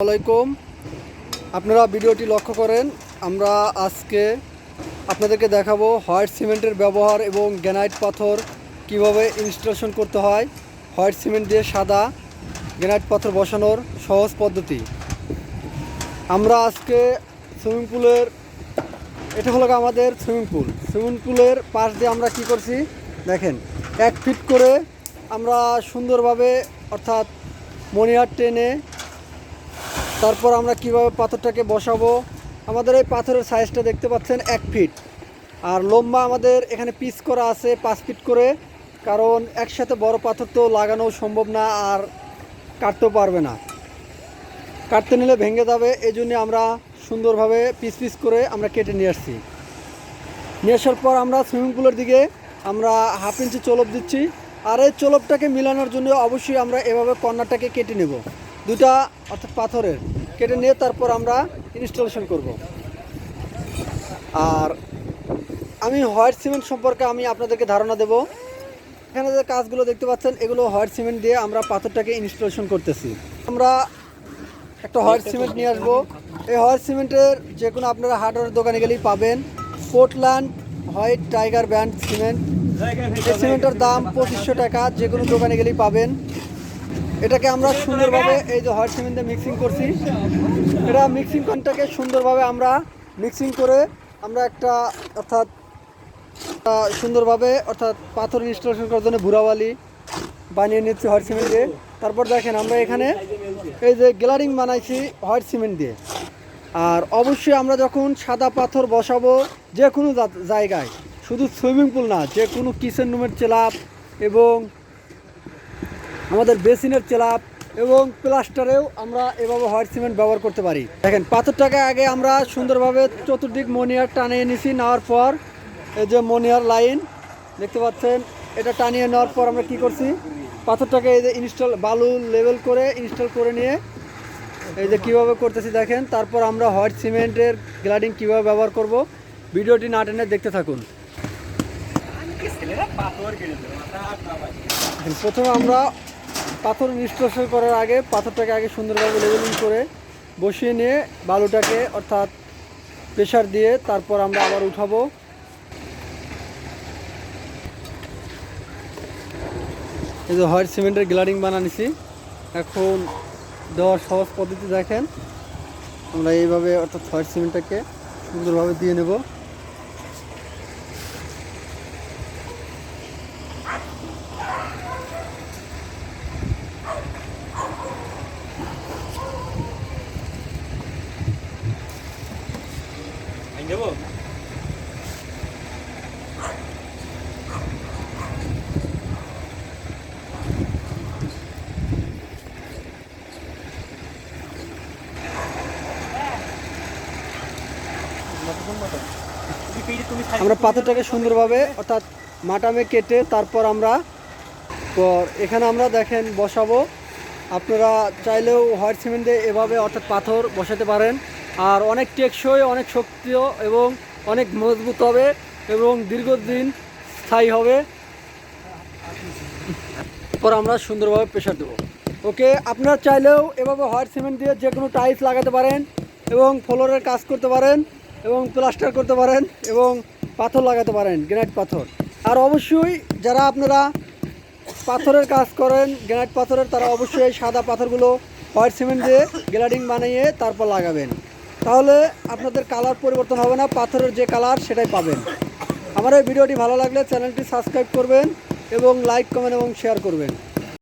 আলাইকুম। আপনারা ভিডিওটি লক্ষ্য করেন, আমরা আজকে আপনাদেরকে দেখাবো হোয়াইট সিমেন্টের ব্যবহার এবং গ্যানাইট পাথর কীভাবে ইনস্টলেশন করতে হয়। হোয়াইট সিমেন্ট দিয়ে সাদা গ্যানাইট পাথর বসানোর সহজ পদ্ধতি। আমরা আজকে সুইমিং পুলের, এটা হলো আমাদের সুইমিং পুল। সুইমিং পুলের পাশ দিয়ে আমরা কি করছি? দেখেন, এক ফিট করে আমরা সুন্দরভাবে, অর্থাৎ মনিহার টেনে তারপর আমরা কীভাবে পাথরটাকে বসাবো? আমাদের এই পাথরের সাইজটা দেখতে পাচ্ছেন এক ফিট আর লম্বা আমাদের এখানে পিস করা আছে পাঁচ ফিট করে। কারণ একসাথে বড় পাথর তো লাগানো সম্ভব না আর কাটতেও পারবে না। কাটতে নিলে ভেঙে যাবে এই জন্যে আমরা সুন্দরভাবে পিস পিস করে আমরা কেটে নিয়ে আসছি। নিয়ে আসার পর আমরা সুইমিং পুলের দিকে আমরা হাফ ইঞ্চি চলপ দিচ্ছি। আর এই চলপটাকে মিলানোর জন্য অবশ্যই আমরা এভাবে কর্নারটাকে কেটে নেব। দুটা অর্থাৎ পাথরের কেটে নিয়ে তারপর আমরা ইনস্টলেশন করব। আর আমি হোয়াইট সিমেন্ট সম্পর্কে আমি আপনাদেরকে ধারণা দেব। এখানে যে কাজগুলো দেখতে পাচ্ছেন, এগুলো হোয়াইট সিমেন্ট দিয়ে আমরা পাথরটাকে ইনস্টলেশন করতেছি। আমরা একটা হোয়াইট সিমেন্ট নিয়ে আসব। এই হোয়াইট সিমেন্টের যে কোনো আপনারা হার্ডওয়ার দোকানে গেলেই পাবেন। Portland white tiger band cement এই সিমেন্টের দাম পঁচিশশো টাকা যে কোনো দোকানে গেলেই পাবেন। এটাকে আমরা সুন্দরভাবে এই যে হোয়াইট সিমেন্ট মিক্সিং করছি। এটা মিক্সিং কনটাকে সুন্দরভাবে আমরা মিক্সিং করে আমরা একটা, অর্থাৎ সুন্দরভাবে, অর্থাৎ পাথর ইনস্টলেশন করার জন্য ভুরাবালি বানিয়ে নিচ্ছি হোয়াইট সিমেন্ট দিয়ে। তারপর দেখেন আমরা এখানে এই যে গ্যালারিং বানাইছি হোয়াইট সিমেন্ট দিয়ে। আর অবশ্যই আমরা যখন সাদা পাথর বসাবো যে কোনো জায়গায়, শুধু সুইমিং পুল না, যে কোনো কিচেন রুমের চেলাপ এবং আমাদের বেসিনের চেলাপ এবং প্লাস্টারেও আমরা এভাবে হোয়াইট সিমেন্ট ব্যবহার করতে পারি। দেখেন পাথরটাকে আগে আমরা সুন্দরভাবে চতুর্দিক মনিয়ার টানিয়ে নিছি নেওয়ার পর এই যে মনিয়ার লাইন দেখতে পাচ্ছেন এটা টানিয়ে নেওয়ার পর আমরা কি করছি পাথরটাকে এই যে ইনস্টল বালু লেভেল করে ইনস্টল করে নিয়ে এই যে কীভাবে করতেছি দেখেন তারপর আমরা হোয়াইট সিমেন্টের গ্লাডিং কীভাবে ব্যবহার করব ভিডিওটি না টেনে দেখতে থাকুন। প্রথমে আমরা পাথর ইনস্টলেশন করার আগে পাথরটাকে আগে সুন্দরভাবে লেভেলিং করে বসিয়ে নিয়ে বালুটাকে অর্থাৎ প্রেশার দিয়ে তারপর আমরা আবার উঠাবো। এই যে হোয়াইট সিমেন্টের গ্লাডিং বানানিছি। এখন দেওয়ার সহজ পদ্ধতি দেখেন। আমরা এইভাবে অর্থাৎ হোয়াইট সিমেন্টটাকে সুন্দরভাবে দিয়ে নেব। আমরা পাথরটাকে সুন্দরভাবে অর্থাৎ মাটামে কেটে তারপর আমরা পর এখানে আমরা দেখেন বসাবো। আপনারা চাইলেও হোয়াইট সিমেন্টে এভাবে অর্থাৎ পাথর বসাতে পারেন। আর অনেক টেকসই, অনেক শক্তিও এবং অনেক মজবুত হবে এবং দীর্ঘদিন স্থায়ী হবে। পর আমরা সুন্দরভাবে প্রেশার দেবো। ওকে, আপনারা চাইলেও এভাবে হোয়াইট সিমেন্ট দিয়ে যে কোনো টাইলস লাগাতে পারেন এবং ফ্লোরের কাজ করতে পারেন এবং প্লাস্টার করতে পারেন এবং পাথর লাগাতে পারেন গ্রানাইট পাথর। আর অবশ্যই যারা আপনারা পাথরের কাজ করেন গ্রানাইট পাথরের, তারা অবশ্যই সাদা পাথরগুলো হোয়াইট সিমেন্ট দিয়ে গ্লাডিং বানিয়ে তারপর লাগাবেন। তাহলে আপনাদের কালার পরিবর্তন হবে না, পাথরের যে কালার সেটাই পাবেন। আমার এই ভিডিওটি ভালো লাগলে চ্যানেলটি সাবস্ক্রাইব করবেন এবং লাইক, কমেন্ট এবং শেয়ার করবেন।